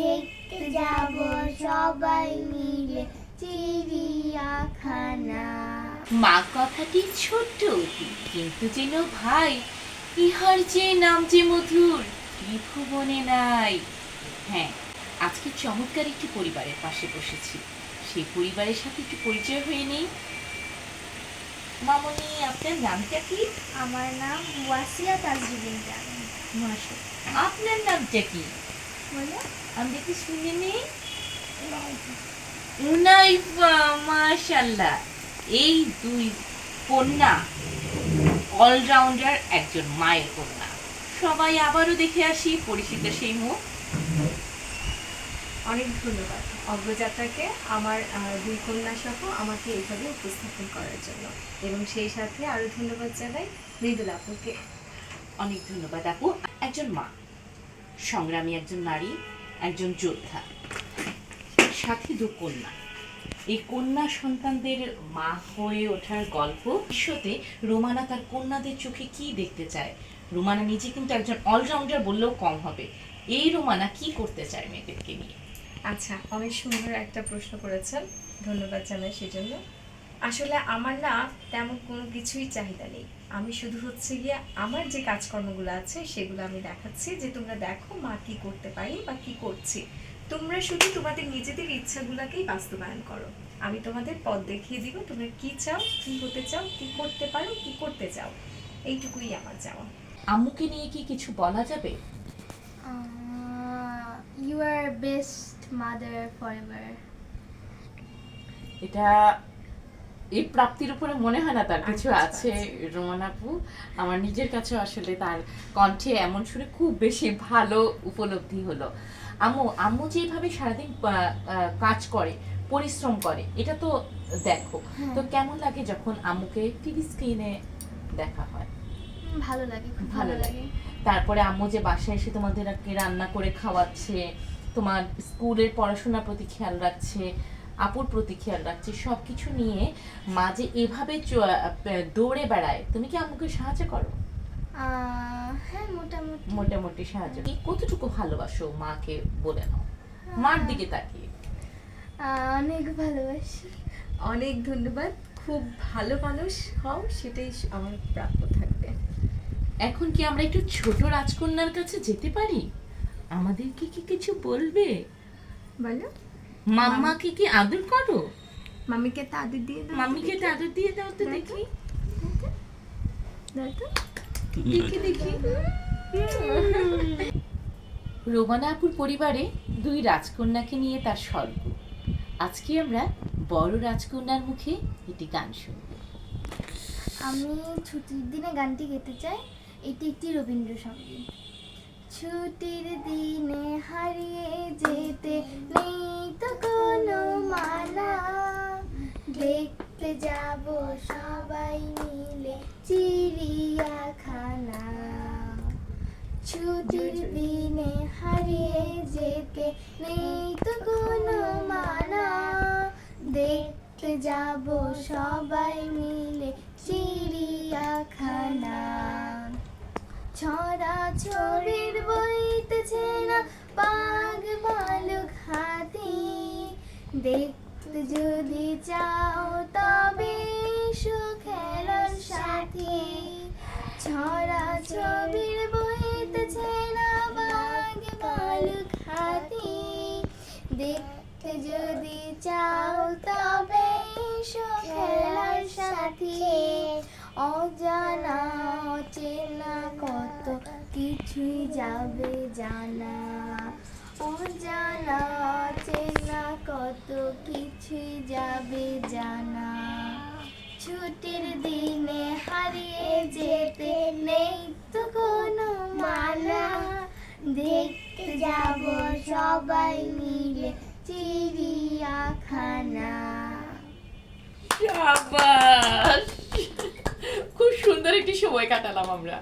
দেখতে যাব সবাই মিলে চিড়িয়াখানা। মা কথাটি ছোট্ট অতি কিন্তু যেন ভাই ইহার যে নাম যে মধুর ত্রিভুবনে নাই। হ্যাঁ আজকে চমৎকার একটি পরিবারের পাশে বসেছি। সেই পরিবারের সাথে একটু পরিচয় হয়ে নেই। মামনি আপনার নামটা কি? আমার নাম ওয়াসিয়া তাজরিবিন আপনার নামটা কি? বলো আমরা কি শুনে নেই উনাইফা মাশাল্লাহ এই দুই কন্যা অলরাউন্ডার একজন মায়ের কন্যা। সবাই আবারও দেখে আসি পরিচিত সেই মুখ। অনেক ধন্যবাদ অগ্রযাত্রাকে আমার দুই কন্যা সহ আমাকে এইভাবে উপস্থাপন করার জন্য। এবং সেই সাথে আরও ধন্যবাদ জানাই মৃদুল আপুকে। অনেক ধন্যবাদ আপু। একজন মা সংগ্রামী একজন নারী। একজন যোদ্ধা সাথে দু কন্যা। এই কন্যা সন্তানদের মা হয়ে ওঠার গল্প বিশ্বতে রোমানা তার কন্যাদের চোখে কি দেখতে চায়? রোমানা নিজে কিন্তু একজন অলরাউন্ডার বললেও কম হবে। এই রোমানা কি করতে চায় মেয়েদেরকে নিয়ে? আচ্ছা অনেক সুন্দর একটা প্রশ্ন করেছেন। ধন্যবাদ জানাই সেজন্য। আসলে আমার না তেমন কোনো কিছুই চাহিদা নেই। আমি শুধু হচ্ছে গিয়ে আমার যে কাজকর্মগুলো আছে সেগুলো আমি দেখাচ্ছি যে তোমরা দেখো মা কি করতে পারি বা কি করছি। তোমরা শুধু তোমাদের নিজেদের ইচ্ছাগুলোকেই বাস্তবায়ন করো। আমি তোমাদের পথ দেখিয়ে দিব তোমরা কি চাও কি হতে চাও কি করতে পারো কি করতে চাও। এইটুকুই আমার চাওয়া। আম্মুকে নিয়ে কি কিছু বলা যাবে? You are best mother forever এটা এই প্রাপ্তির উপরে মনে হয় না তার কিছু আচ্ছা, আছে রোমান আপু? আমার নিজের কাছেও আসলে তার কণ্ঠে এমন সুরে খুব বেশি ভালো উপলব্ধি হলো। আম্মু আম্মু যেভাবে সারাদিন কাজ করে পরিশ্রম করে এটা তো দেখো। তো কেমন লাগে যখন আম্মুকে টিভি স্ক্রিনে দেখা হয়? ভালো লাগে খুব ভালো। লাগে। তারপরে আম্মু যে বাসায় এসে তোমাদেরকে রান্না করে খাওয়াচ্ছে তোমার স্কুলের পড়াশোনার প্রতি খেয়াল রাখছে আপুর প্রতি খেয়াল রাখছে। সব কিছু নিয়ে মা যে এভাবে চ- দৌড়ে বেড়ায়। তুমি কি আমাকে সাহায্য করো? হ্যাঁ মোটামুটি। মোটামুটি সাহায্য। কি কতটুকু ভালোবাসো মাকে বলে নাও। মার দিকে তাকিয়ে। অনেক ভালোবাসি। অনেক ধন্যবাদ। খুব ভালো মানুষ হও সেটাই আমার প্রাপ্য থাকবে। এখন কি আমরা একটু ছোট রাজকন্যার কাছে যেতে পারি? আমাদেরকে কি কিছু বলবে? বলো। মাম্মাকে কি আদর করো? মামিকে তাদের দিয়ে দাও মাম্মিকে তো আদর দিয়ে দাও তো দেখি। দেখি দেখি। রোমানা আপুর পরিবারে দুই রাজকন্যাকে নিয়ে তার স্বর্গ। আজকে আমরা বড় রাজকন্যার মুখে একটি গান শুনব। আমি ছুটির দিনে গানটি গেতে চাই। এটি একটি রবীন্দ্রসঙ্গীত। ছুটির দিনে হারিয়ে যেতে নেই তো কোনো মানা দেখতে যাব সবাই মিলে চিড়িয়াখানা। ছুটির দিনে হারিয়ে যেতে নেই তো কোনো মানা দেখতে যাব সবাই মিলে চিড়িয়াখানা। ছড়া ছড়ির বইতেছে না বাঘ ভালুক হাতি। দেখতে যদি চাও তবে সুখেলার সাথী। ছড়া ছবির বইতেছে না বাঘ ভালুক হাতি। দেখতে যদি চাও তবে এসো খেলার সাথী। অজানা, অচেনা কত কিছুই যাবে জানা। অজানা, অচেনা কত কিছুই যাবে জানা। ছুটির দিনে হারিয়ে যেতে নেই তো কোনো মানা। দেখতে যাব সবাই মিলে চিড়িয়াখানা। একটি সময় কাটালাম আমরা।